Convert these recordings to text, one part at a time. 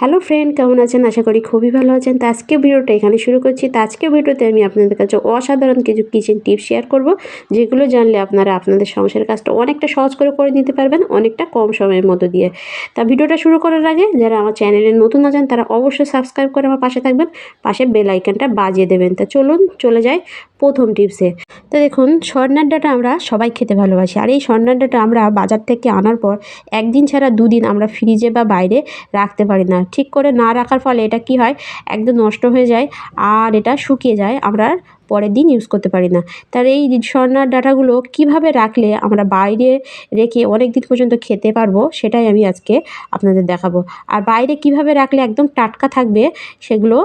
Hello friend, কেমন আছেন? আশা করি খুবই ভালো আছেন। তো আজকে ভিডিওটা এখানে শুরু করছি। তো আজকে ভিডিওতে আমি আপনাদের কাছে অসাধারণ কিছু কিচেন টিপস শেয়ার করব, যেগুলো জানলে আপনারা আপনাদের সংসারের কাজটা অনেকটা সহজ করে করে নিতে পারবেন, অনেকটা কম সময়ের মতো দিয়ে। তা ভিডিওটা শুরু করার আগে যারা আমার চ্যানেলে নতুন আছেন, তারা অবশ্যই সাবস্ক্রাইব করে আমার পাশে থাকবেন, পাশে বেল আইকনটা বাজিয়ে দেবেন। তা চলুন, চলে যাই প্রথম টিপসে। তো দেখুন স্বর্ণার ডাটা আমরা সবাই খেতে ভালোবাসি। আর এই স্বর্ণার ডাটা আমরা বাজার থেকে আনার পর একদিন ছাড়া দুদিন আমরা ফ্রিজে বা বাইরে রাখতে পারি না। ঠিক করে না রাখার ফলে এটা কি হয়? একদম নষ্ট হয়ে যায় আর এটা শুকিয়ে যায়। আমরা পরের দিন ইউজ করতে পারি না। তার এই স্বর্ণার ডাটাগুলো কীভাবে রাখলে আমরা বাইরে রেখে অনেক দিন পর্যন্ত খেতে পারব সেটাই আমি আজকে আপনাদের দেখাবো। আর বাইরে কীভাবে রাখলে একদম টাটকা থাকবে সেগুলো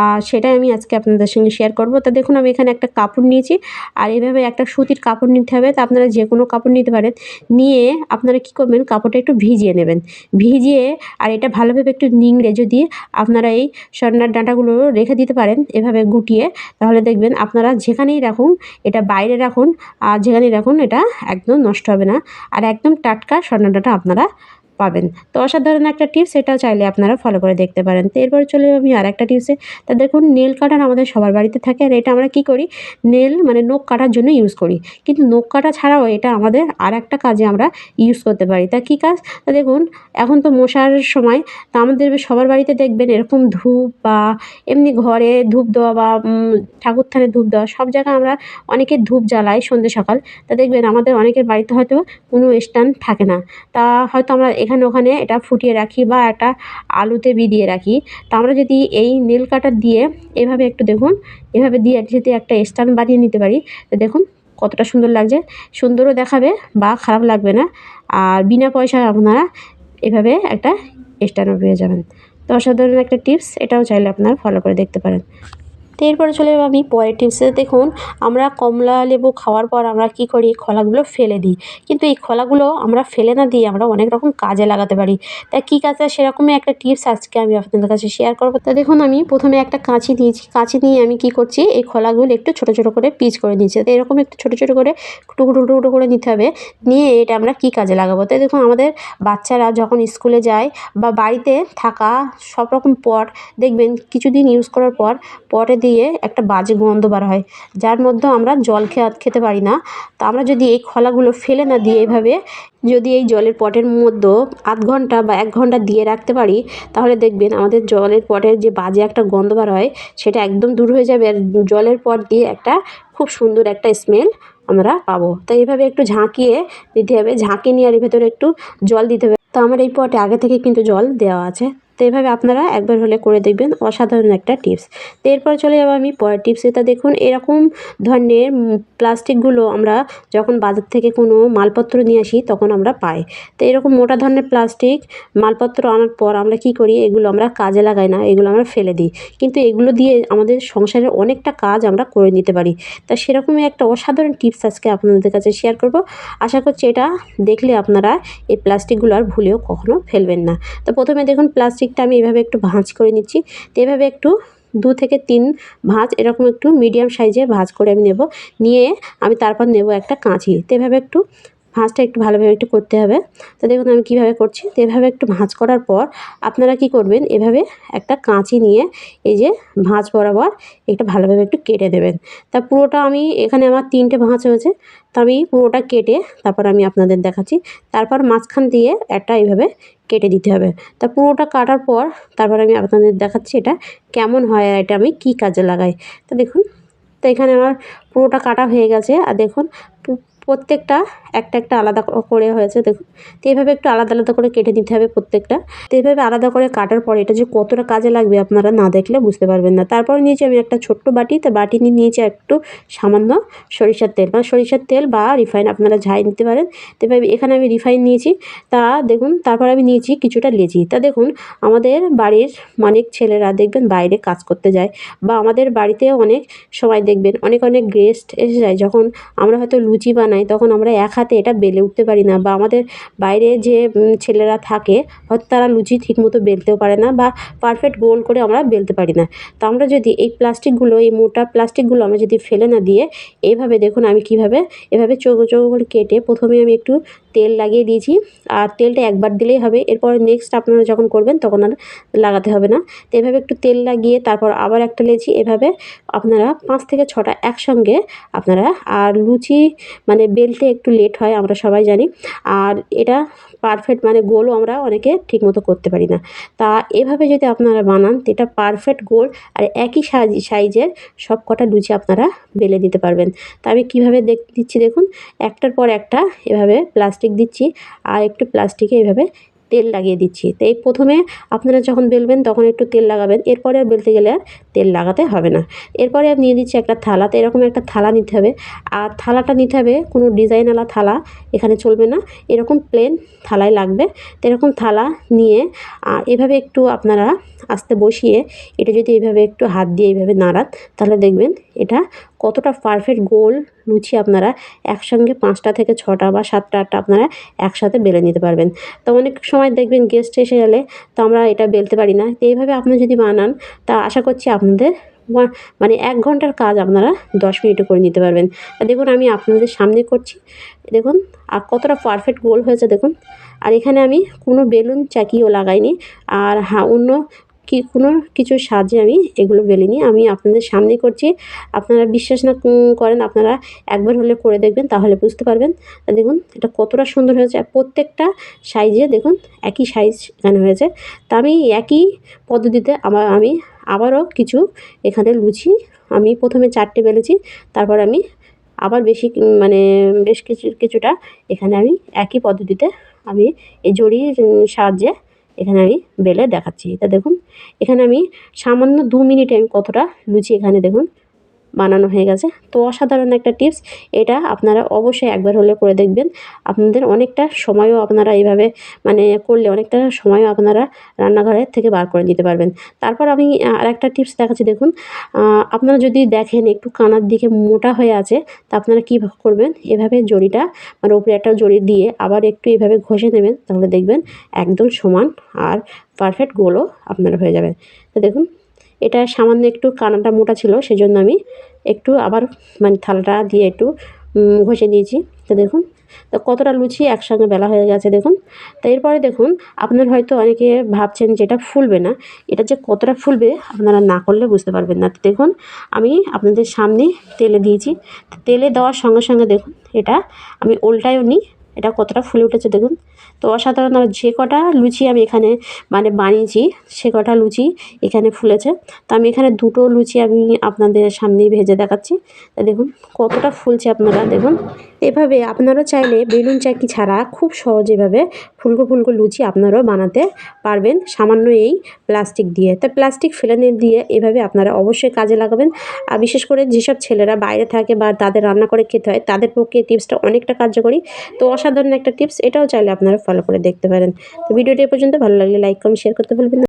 আর সেটাই আমি আজকে আপনাদের সঙ্গে শেয়ার করব। তা দেখুন, আমি এখানে একটা কাপড় নিয়েছি আর এভাবে একটা সুতির কাপড় নিতে হবে। তা আপনারা যে কোনো কাপড় নিতে পারেন। নিয়ে আপনারা কী করবেন, কাপড়টা একটু ভিজিয়ে নেবেন। ভিজিয়ে আর এটা ভালোভাবে একটু নিংড়ে যদি আপনারা এই স্বর্ণার ডাঁটাগুলো রেখে দিতে পারেন, এভাবে গুটিয়ে, তাহলে দেখবেন আপনারা যেখানেই রাখুন, এটা বাইরে রাখুন আর যেখানেই রাখুন, এটা একদম নষ্ট হবে না। আর একদম টাটকা স্বর্ণার ডাঁটা আপনারা পাবেন। তো অসাধারণ একটা টিপস সেটাও চাইলে আপনারা ফলো করে দেখতে পারেন। তো এরপরে চলে আমি আর একটা টিপসে তা দেখুন নেল কাটার আমাদের সবার বাড়িতে থাকে আর এটা আমরা কি করি? নেল মানে নখ কাটার জন্য ইউজ করি। কিন্তু নখ কাটা ছাড়াও এটা আমাদের আর একটা কাজে আমরা ইউজ করতে পারি। তা কী কাজ? তা দেখুন, এখন তো মশার সময়, তা আমাদের সবার বাড়িতে দেখবেন এরকম ধূপ বা এমনি ঘরে ধূপ দেওয়া বা ঠাকুর থানে ধূপ দেওয়া সব জায়গায় আমরা অনেকে ধূপ জ্বালাই সন্ধ্যে সকাল। তা দেখবেন আমাদের অনেকের বাড়িতে হয়তো কোনো স্ট্যান্ড থাকে না। তা হয়তো আমরা এখানে ওখানে এটা ফুটিয়ে রাখি বা একটা আলুতে বিদিয়ে রাখি। তা আমরা যদি এই নীল কাটার দিয়ে এভাবে একটু দেখুন, এভাবে দিয়ে যদি একটা স্ট্যান্ড বানিয়ে নিতে পারি। তো দেখুন কতটা সুন্দর লাগছে। সুন্দরও দেখাবে বা খারাপ লাগবে না। আর বিনা পয়সায় আপনারা এভাবে একটা স্ট্যান্ডও পেয়ে যাবেন। তো অসাধারণ একটা টিপস এটাও চাইলে আপনারা ফলো করে দেখতে পারেন। তো এরপরে চলে যাব আমি পরের টিপসে দেখুন, আমরা কমলা লেবু খাওয়ার পর আমরা কি করি? খোলাগুলো ফেলে দিই। কিন্তু এই খোলাগুলো আমরা ফেলে না দিয়ে আমরা অনেক রকম কাজে লাগাতে পারি। তাই কী কাজে সেরকমই একটা টিপস আজকে আমি আপনাদের কাছে শেয়ার করব। তো দেখুন, আমি প্রথমে একটা কাঁচি নিয়েছি কাঁচি নিয়ে আমি কি করছি? এই খোলাগুলো একটু ছোটো ছোটো করে পিচ করে নিচ্ছি তো এরকম একটু ছোটো ছোটো করে, টুকরো টুকরো করে নিতে হবে। নিয়ে এটা আমরা কি কাজে লাগাবো? তাই দেখুন, আমাদের বাচ্চারা যখন স্কুলে যায় বা বাড়িতে থাকা সব রকম পট, দেখবেন কিছুদিন ইউজ করার পর পটে দিয়ে একটা বাজে গন্ধ বার হয়, যার মধ্যে আমরা জল খেয়ে, খেতে পারি না। তা আমরা যদি এই খোলাগুলো ফেলে না দিয়ে এইভাবে যদি এই জলের পটের মধ্যে আধ ঘণ্টা বা এক ঘণ্টা দিয়ে রাখতে পারি, তাহলে দেখবেন আমাদের জলের পটের যে বাজে একটা গন্ধ বার হয়, সেটা একদম দূর হয়ে যাবে আর জলের পট দিয়ে একটা খুব সুন্দর একটা স্মেল আমরা পাবো। তাই এভাবে একটু ঝাঁকিয়ে দিতে হবে ঝাঁকিয়ে নিয়ে আর ভেতরে একটু জল দিতে হবে। তো আমার এই পটে আগে থেকে কিন্তু জল দেওয়া আছে। তো এভাবে আপনারা একবার হলে করে দেখবেন, অসাধারণ একটা টিপস। তো এরপর চলে যাব আমি পরের টিপসে। তা দেখুন, এরকম ধরনের প্লাস্টিকগুলো আমরা যখন বাজার থেকে কোনো মালপত্র নিয়ে আসি, তখন আমরা পাই। তো এরকম মোটা ধরনের প্লাস্টিক মালপত্র আনার পর আমরা কি করি, এগুলো আমরা কাজে লাগাই না, এগুলো আমরা ফেলে দিই। কিন্তু এগুলো দিয়ে আমাদের সংসারের অনেকটা কাজ আমরা করে নিতে পারি। তা সেরকমই একটা অসাধারণ টিপস আজকে আপনাদের কাছে শেয়ার করব। আশা করছি এটা দেখলে আপনারা এই প্লাস্টিকগুলো আর ভুলেও কখনো ফেলবেন না। তো প্রথমে দেখুন, প্লাস্টিক প্লাস্টিকটা আমি এভাবে একটু ভাঁজ করে নিচ্ছি। তো এভাবে একটু দু থেকে তিন ভাঁজ এরকম একটু মিডিয়াম সাইজের ভাঁজ করে আমি নেব। নিয়ে আমি তারপর নেব একটা কাঁচি। তো এভাবে একটু ভাঁজটা একটু ভালোভাবে একটু করতে হবে। তো দেখুন আমি কীভাবে করছি। তো এভাবে একটু ভাঁজ করার পর আপনারা কি করবেন? এভাবে একটা কাঁচি নিয়ে এই যে ভাঁজ বরাবর এটা ভালোভাবে একটু কেটে দেবেন। তা পুরোটা আমি এখানে আমার তিনটে ভাঁজ হয়েছে। তো আমি পুরোটা কেটে তারপর আমি আপনাদের দেখাচ্ছি। তারপর মাঝখান দিয়ে একটা এইভাবে কেটে দিতে হবে। তা পুরোটা কাটার পর তারপর আমি আপনাদের দেখাচ্ছি এটা কেমন হয় আর এটা আমি কী কাজে লাগাই। তা দেখুন, তো এখানে আমার পুরোটা কাটা হয়ে গেছে। আর দেখুন প্রত্যেকটা, একটা একটা আলাদা করে হয়েছে। দেখুন তো এইভাবে একটু আলাদা আলাদা করে কেটে নিতে হবে প্রত্যেকটা। তো এইভাবে আলাদা করে কাটার পরে এটা যে কতটা কাজে লাগবে আপনারা না দেখলে বুঝতে পারবেন না। তারপর নিয়েছি আমি একটা ছোট্ট বাটি। তো বাটি নিয়ে নিয়েছি একটু সামান্য সরিষার তেল। বা সরিষার তেল বা রিফাইন আপনারা ঝাই নিতে পারেন। তো এভাবে এখানে আমি রিফাইন নিয়েছি। তা দেখুন, তারপর আমি নিয়েছি কিছুটা লেচি। তা দেখুন, আমাদের বাড়ির অনেক ছেলেরা দেখবেন বাইরে কাজ করতে যায় বা আমাদের বাড়িতে অনেক সময় দেখবেন অনেক অনেক গেস্ট এসে যায়। যখন আমরা হয়তো লুচি বানাই বানাই তখন আমরা এক হাতে এটা বেলে উঠতে পারি না বা আমাদের বাইরে যে ছেলেরা থাকে, হয়তো তারা লুচি ঠিকমতো বেলতেও পারে না বা পারফেক্ট গোল করে আমরা বেলতে পারি না। তো আমরা যদি এই প্লাস্টিকগুলো, এই মোটা প্লাস্টিকগুলো আমরা যদি ফেলে না দিয়ে, এইভাবে দেখুন আমি কীভাবে, এভাবে চৌকো চৌকো করে কেটে প্রথমে আমি একটু তেল লাগিয়ে দিয়েছি আর তেলটা একবার দিলেই হবে। এরপরে নেক্সট আপনারা যখন করবেন তখন আর লাগাতে হবে না। তো এভাবে একটু তেল লাগিয়ে তারপর আবার একটা লেচি, এভাবে আপনারা পাঁচ থেকে ছটা একসঙ্গে আপনারা আর লুচি মানে বেলতে একটু লেট হয়, আমরা সবাই জানি। আর এটা পারফেক্ট মানে গোলও আমরা অনেকে ঠিকমতো করতে পারি না। তা এভাবে যদি আপনারা বানান, তো এটা পারফেক্ট গোল আর একই সাইজ সাইজের সব কটা লুচি আপনারা বেলে দিতে পারবেন। তা আমি কীভাবে দেখ, দিচ্ছি দেখুন, একটার পর একটা এভাবে প্লাস্টিক দিচ্ছি আর একটু প্লাস্টিকে এভাবে তেল লাগিয়ে দিচ্ছি। তো এই প্রথমে আপনারা যখন বেলবেন তখন একটু তেল লাগাবেন, এরপরে আর বেলতে গেলে আর তেল লাগাতে হবে না। এরপরে আর নিয়ে দিচ্ছি একটা থালা, তো এরকম একটা থালা নিতে হবে। আর থালাটা নিতে হবে, কোনো ডিজাইনওয়ালা থালা এখানে চলবে না, এরকম প্লেন থালাই লাগবে। তো এরকম থালা নিয়ে এভাবে একটু আপনারা আস্তে বসিয়ে এটা যদি এইভাবে একটু হাত দিয়ে এইভাবে নাড়ান, তাহলে দেখবেন এটা কতটা পারফেক্ট গোল লুচি আপনারা একসঙ্গে পাঁচটা থেকে ছটা বা সাতটা আটটা আপনারা একসাথে বেলে নিতে পারবেন। তো অনেক সময় দেখবেন গেস্ট এসে গেলে তো আমরা এটা বেলতে পারি না। তো এইভাবে আপনারা যদি বানান, তা আশা করছি আপনাদের মানে এক ঘণ্টার কাজ আপনারা দশ মিনিটে করে নিতে পারবেন। দেখুন আমি আপনাদের সামনে করছি। দেখুন, আর কতটা পারফেক্ট গোল হয়েছে দেখুন। আর এখানে আমি কোনো বেলুন চাকিও লাগাইনি। আর হ্যাঁ অন্য কি, কোনো কিছুর সাহায্যে আমি এগুলো বেলিনি আমি আপনাদের সামনে করছি। আপনারা বিশ্বাস না করেন, আপনারা একবার হলে করে দেখবেন, তাহলে বুঝতে পারবেন। দেখুন, এটা কতটা সুন্দর হয়েছে। আর প্রত্যেকটা সাইজে দেখুন, একই সাইজ এখানে হয়েছে। তা আমি একই পদ্ধতিতে আমার আমি আবারও কিছু এখানে লুচি, আমি প্রথমে চারটে বেলেছি, তারপর আমি আবার বেশি মানে বেশ কিছু, কিছুটা এখানে আমি একই পদ্ধতিতে আমি এই জড়ির সাহায্যে এখানে আমি বেলে দেখাচ্ছি। এটা দেখুন, এখানে আমি সামান্য দু মিনিটে আমি কতটা লুচি এখানে দেখুন বানানো হয়ে গেছে। তো অসাধারণ একটা টিপস এটা আপনারা অবশ্যই একবার হলে করে দেখবেন। আপনাদের অনেকটা সময়ও আপনারা এইভাবে মানে করলে অনেকটা সময়ও আপনারা রান্নাঘরের থেকে বার করে দিতে পারবেন। তারপর আমি আর একটা টিপস দেখাচ্ছি। দেখুন আপনারা যদি দেখেন একটু কানার দিকে মোটা হয়ে আছে, তা আপনারা কী করবেন? এভাবে জড়িটা মানে উপরে একটা জড়ি দিয়ে আবার একটু এভাবে ঘষে নেবেন, তাহলে দেখবেন একদম সমান আর পারফেক্ট গোলও আপনারা হয়ে যাবে। তো দেখুন এটা সামান্য একটু কানাটা মোটা ছিল, সেজন্য আমি একটু আবার মানে থালাটা দিয়ে একটু ঘষে নিয়েছি। তো দেখুন, তো কতটা লুচি একসঙ্গে বেলা হয়ে গেছে দেখুন। তো এরপরে দেখুন, আপনার হয়তো অনেকে ভাবছেন যে এটা ফুলবে না। এটা যে কতটা ফুলবে আপনারা না করলে বুঝতে পারবেন না। দেখুন, আমি আপনাদের সামনে তেলে দিয়েছি। তেলে দেওয়ার সঙ্গে সঙ্গে দেখুন, এটা আমি ওল্টায়ও নিই এটা কতটা ফুলে উঠেছে দেখুন। তো অসাধারণ যে কটা লুচি আমি এখানে মানে বানিয়েছি, সে কটা লুচি এখানে ফুলেছে। তো আমি এখানে দুটো লুচি আমি আপনাদের সামনেই ভেজে দেখাচ্ছি। তা দেখুন কতটা ফুলছে আপনারা, দেখুন। এভাবে আপনারাও চাইলে বেলুন চাকি ছাড়া খুব সহজ এভাবে ফুলকো ফুলকো লুচি আপনারাও বানাতে পারবেন, সামান্য এই প্লাস্টিক দিয়ে। তা প্লাস্টিক ফেলে দিয়ে এভাবে আপনারা অবশ্যই কাজে লাগাবেন। আর বিশেষ করে যেসব ছেলেরা বাইরে থাকে বা তাদের রান্না করে খেতে হয়, তাদের পক্ষে টিপসটা অনেকটা কার্যকরী। তো অসাধারণ একটা টিপস এটাও চাইলে আপনারা ফলো করে দেখতে পারেন। তো ভিডিওটি পর্যন্ত, ভালো লাগলে লাইক কমেন্ট শেয়ার করতে ভুলবেন না।